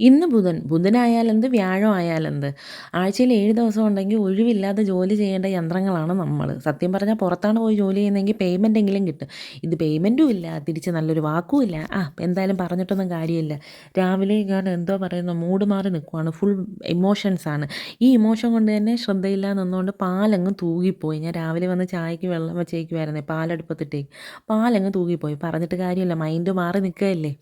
ഇന്ന് ബുധൻ ബുധനായാലെന്ത് വ്യാഴം ആയാലെന്ത് ആഴ്ചയിൽ ഏഴ് ദിവസം ഉണ്ടെങ്കിൽ ഒഴിവില്ലാതെ ജോലി ചെയ്യേണ്ട യന്ത്രങ്ങളാണ് നമ്മൾ സത്യം പറഞ്ഞാൽ പുറത്താണ് പോയി ജോലി ചെയ്യുന്നതെങ്കിൽ പേയ്മെന്റ് എങ്കിലും കിട്ടും. ഇത് പേയ്മെന്റും ഇല്ല തിരിച്ച് നല്ലൊരു വാക്കും ഇല്ല. ആ എന്തായാലും പറഞ്ഞിട്ടൊന്നും കാര്യമില്ല. രാവിലെ ഞാൻ എന്തോ പറയുന്ന മൂഡ് മാറി നിൽക്കുവാണ് ഫുൾ ഇമോഷൻസാണ് ഈ ഇമോഷൻ കൊണ്ട് തന്നെ ശ്രദ്ധയില്ല നിന്നുകൊണ്ട് പാലങ്ങ് തൂകിപ്പോയി. ഞാൻ രാവിലെ വന്ന് ചായക്ക് വെള്ളം വെച്ചേക്കുമായിരുന്നേ പാലെടുപ്പത്തിട്ടേക്ക്. പാലങ്ങ് തൂകിപ്പോയി. പറഞ്ഞിട്ട് കാര്യമില്ല മൈൻഡ് മാറി നിൽക്കുകയല്ലേ?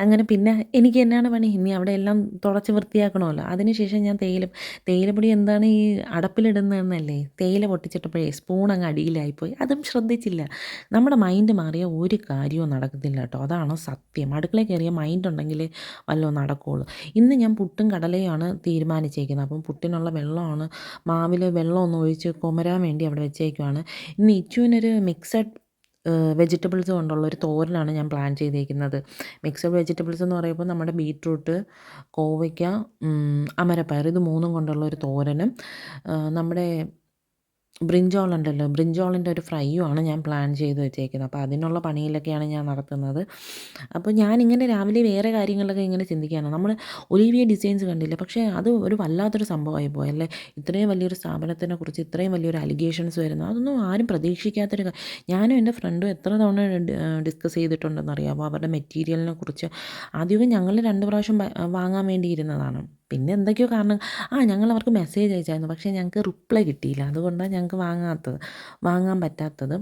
അങ്ങനെ പിന്നെ എനിക്ക് എന്നാണ് പണി? ഇനി അവിടെ എല്ലാം തുടച്ച് വൃത്തിയാക്കണമല്ലോ. അതിനുശേഷം ഞാൻ തേയില തേയിലപ്പൊടി എന്താണ് ഈ അടപ്പിലിടുന്നതെന്നല്ലേ? തേയില പൊട്ടിച്ചിട്ടപ്പോഴേ സ്പൂൺ അങ്ങ് അടിയിലായിപ്പോയി. അതും ശ്രദ്ധിച്ചില്ല. നമ്മുടെ മൈൻഡ് മാറിയ ഒരു കാര്യവും നടക്കത്തില്ല കേട്ടോ. അതാണ് സത്യം. അടുക്കളയിൽ കയറിയ മൈൻഡ് ഉണ്ടെങ്കിൽ വല്ലതും നടക്കുകയുള്ളൂ ഇന്ന് ഞാൻ പുട്ടും കടലയുമാണ് തീരുമാനിച്ചേക്കുന്നത്. അപ്പം പുട്ടിനുള്ള വെള്ളമാണ് മാവിൽ വെള്ളം ഒന്ന് ഒഴിച്ച് കുമരാൻ വേണ്ടി അവിടെ വെച്ചേക്കുവാണ്. ഇന്ന് ഇച്ചുവിനൊരു മിക്സഡ് വെജിറ്റബിൾസ് കൊണ്ടുള്ള ഒരു തോരനാണ് ഞാൻ പ്ലാൻ ചെയ്തിരിക്കുന്നത് മിക്സഡ് വെജിറ്റബിൾസ് എന്ന് പറയുമ്പോൾ നമ്മുടെ ബീറ്റ്റൂട്ട് കോവയ്ക്ക അമരപ്പയർ ഇത് മൂന്നും കൊണ്ടുള്ള ഒരു തോരനും. നമ്മുടെ ബ്രിഞ്ചോൾ ഉണ്ടല്ലോ. ബ്രിഞ്ചോളിന്റെ ഒരു ഫ്രൈയുമാണ് ഞാൻ പ്ലാൻ ചെയ്ത് വെച്ചേക്കുന്നത്. അപ്പോൾ അതിനുള്ള പണിയിലൊക്കെയാണ് ഞാൻ നടത്തുന്നത്. അപ്പോൾ ഞാനിങ്ങനെ രാവിലെ വേറെ കാര്യങ്ങളൊക്കെ ഇങ്ങനെ ചിന്തിക്കുകയാണ്. നമ്മൾ ഒലിവിയ ഡിസൈൻസ് കണ്ടില്ല? പക്ഷേ അത് ഒരു വല്ലാത്തൊരു സംഭവമായി പോയല്ലേ ഇത്രയും വലിയൊരു സ്ഥാപനത്തിനെ കുറിച്ച് ഇത്രയും വലിയൊരു അലിഗേഷൻസ് വരുന്നു. അതൊന്നും ആരും പ്രതീക്ഷിക്കാത്തൊരു ഞാനും എന്റെ ഫ്രണ്ടും എത്ര തവണ ഡിസ്കസ് ചെയ്തിട്ടുണ്ടെന്ന് അറിയാമോ അവരുടെ മെറ്റീരിയലിനെ കുറിച്ച്. ആദ്യമൊക്കെ ഞങ്ങൾ രണ്ട് പ്രാവശ്യം വാങ്ങാൻ വേണ്ടി ഇരുന്നതാണ് പിന്നെ എന്തൊക്കെയോ കാരണം ആ ഞങ്ങൾ അവർക്ക് മെസ്സേജ് അയച്ചായിരുന്നു. പക്ഷേ ഞങ്ങൾക്ക് റിപ്ലൈ കിട്ടിയില്ല. അതുകൊണ്ടാണ് ഞങ്ങൾക്ക് വാങ്ങാത്തത് വാങ്ങാൻ പറ്റാത്തത്.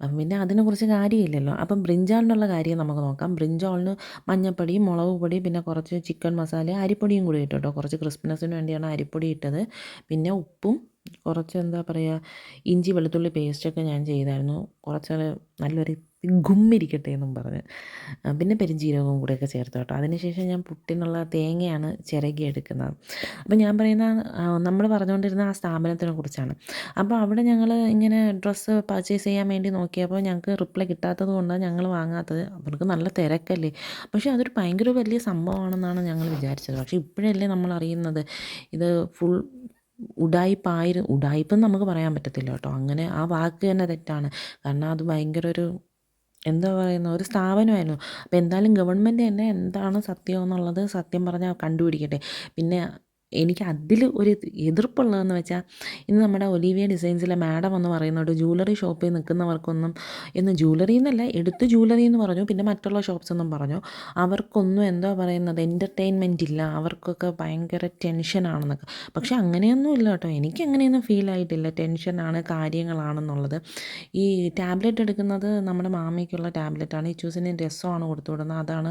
അപ്പം പിന്നെ അതിനെക്കുറിച്ച് കാര്യമില്ലല്ലോ. അപ്പം ബ്രിഞ്ചാളിനുള്ള കാര്യം നമുക്ക് നോക്കാം. ബ്രിഞ്ചാളിന് മഞ്ഞപ്പൊടി മുളക് പൊടി പിന്നെ കുറച്ച് ചിക്കൻ മസാല അരിപ്പൊടിയും കൂടി ഇട്ടു കേട്ടോ. കുറച്ച് ക്രിസ്മസിന് വേണ്ടിയാണ് അരിപ്പൊടി ഇട്ടത്. പിന്നെ ഉപ്പും കുറച്ച് എന്താ പറയുക ഇഞ്ചി വെളുത്തുള്ളി പേസ്റ്റൊക്കെ ഞാൻ ചെയ്തായിരുന്നു. കുറച്ച് നല്ലൊരു ഗുമ്മിരിക്കട്ടെ എന്നും പറഞ്ഞ്. പിന്നെ പെരുംജീരകവും കൂടെയൊക്കെ ചേർത്ത് കേട്ടോ. അതിനുശേഷം ഞാൻ പുട്ടിനുള്ള തേങ്ങയാണ് ചിരകി എടുക്കുന്നത്. അപ്പോൾ ഞാൻ പറയുന്ന നമ്മൾ പറഞ്ഞുകൊണ്ടിരുന്ന ആ സ്ഥാപനത്തിനെ കുറിച്ചാണ്. അപ്പോൾ അവിടെ ഞങ്ങൾ ഇങ്ങനെ ഡ്രസ്സ് പർച്ചേസ് ചെയ്യാൻ വേണ്ടി നോക്കിയപ്പോൾ ഞങ്ങൾക്ക് റിപ്ലൈ കിട്ടാത്തത് കൊണ്ടാണ് ഞങ്ങൾ വാങ്ങാത്തത്. അവർക്ക് നല്ല തിരക്കല്ലേ. പക്ഷേ അതൊരു ഭയങ്കര വലിയ സംഭവമാണെന്നാണ് ഞങ്ങൾ വിചാരിച്ചത്. പക്ഷേ ഇപ്പോഴല്ലേ നമ്മൾ അറിയുന്നത് ഇത് ഫുൾ ഉഡായിപ്പായിരു ഉടായിപ്പെന്ന് നമുക്ക് പറയാൻ പറ്റത്തില്ല കേട്ടോ. അങ്ങനെ ആ വാക്ക് തന്നെ തെറ്റാണ്. കാരണം അത് ഭയങ്കര ഒരു എന്താ പറയുന്നത് ഒരു സ്ഥാപനമായിരുന്നു. അപ്പോൾ എന്തായാലും ഗവൺമെന്റ് തന്നെ എന്താണ് സത്യം എന്നുള്ളത് സത്യം പറഞ്ഞാൽ കണ്ടുപിടിക്കട്ടെ. പിന്നെ എനിക്ക് അതിൽ ഒരു എതിർപ്പുള്ളതെന്ന് വെച്ചാൽ ഇന്ന് നമ്മുടെ ഒലീവിയ ഡിസൈൻസിലെ മാഡം എന്ന് പറയുന്നുണ്ട് ജൂവലറി ഷോപ്പിൽ നിൽക്കുന്നവർക്കൊന്നും എന്ന് ജൂലറി എന്നല്ല എടുത്ത് ജൂലറി എന്ന് പറഞ്ഞു പിന്നെ മറ്റുള്ള ഷോപ്സ് എന്നും പറഞ്ഞു. അവർക്കൊന്നും എന്തോ പറയുന്നത്? എന്റർടൈൻമെന്റ് ഇല്ല. അവർക്കൊക്കെ ഭയങ്കര ടെൻഷനാണെന്നൊക്കെ പക്ഷേ അങ്ങനെയൊന്നും ഇല്ല കേട്ടോ. എനിക്ക് അങ്ങനെയൊന്നും ഫീൽ ആയിട്ടില്ല ടെൻഷനാണ് കാര്യങ്ങളാണെന്നുള്ളത്. ഈ ടാബ്ലറ്റ് എടുക്കുന്നത് നമ്മുടെ മാമിക്കുള്ള ടാബ്ലറ്റാണ് ഈ ചൂസിന് രസമാണ് കൊടുത്തു വിടുന്നത് അതാണ്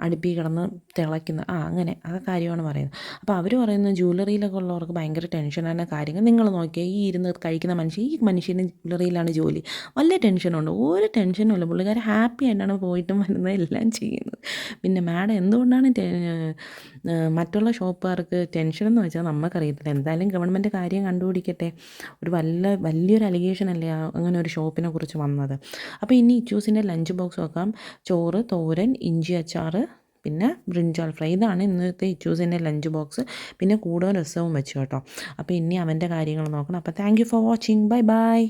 അടുപ്പി കിടന്ന് തിളയ്ക്കുന്നത്. ആ അങ്ങനെ ആ കാര്യമാണ് പറയുന്നത്. അപ്പോൾ അവർ പറയുന്നത് പറയുന്നത് ജ്വല്ലറിയിലൊക്കെ ഉള്ളവർക്ക് ഭയങ്കര ടെൻഷനാണ് കാര്യങ്ങൾ. നിങ്ങൾ നോക്കിയാൽ ഈ ഇരുന്ന് കഴിക്കുന്ന മനുഷ്യൻ ഈ മനുഷ്യന് ജ്വല്ലറിയിലാണ് ജോലി. വലിയ ടെൻഷനുണ്ട് ഒരു ടെൻഷനും ഇല്ല. പുള്ളിക്കാർ ഹാപ്പി ആയിട്ടാണ് പോയിട്ടും വരുന്നത് എല്ലാം ചെയ്യുന്നത്. പിന്നെ മാഡം എന്തുകൊണ്ടാണ് മറ്റുള്ള ഷോപ്പുകാർക്ക് ടെൻഷൻ എന്ന് വെച്ചാൽ നമുക്കറിയത്തില്ല എന്തായാലും ഗവൺമെന്റ് കാര്യം കണ്ടുപിടിക്കട്ടെ. ഒരു വല്ല വലിയൊരു അലിഗേഷൻ അല്ലേ അങ്ങനെ ഒരു ഷോപ്പിനെ കുറിച്ച് വന്നത്. അപ്പോൾ ഇനി ഇച്ചൂസിന്റെ ലഞ്ച് ബോക്സ് നോക്കാം. ചോറ് തോരൻ ഇഞ്ചി അച്ചാർ പിന്നെ ബ്രിഞ്ചാൾ ഫ്രൈ ഇതാണ് ഇന്നത്തെ ഇച്ചൂസിന്റെ ലഞ്ച് ബോക്സ് പിന്നെ കൂടുതൽ രസവും വെച്ചു കേട്ടോ. അപ്പോൾ ഇനി അവന്റെ കാര്യങ്ങൾ നോക്കണം. അപ്പോൾ thank for watching bye bye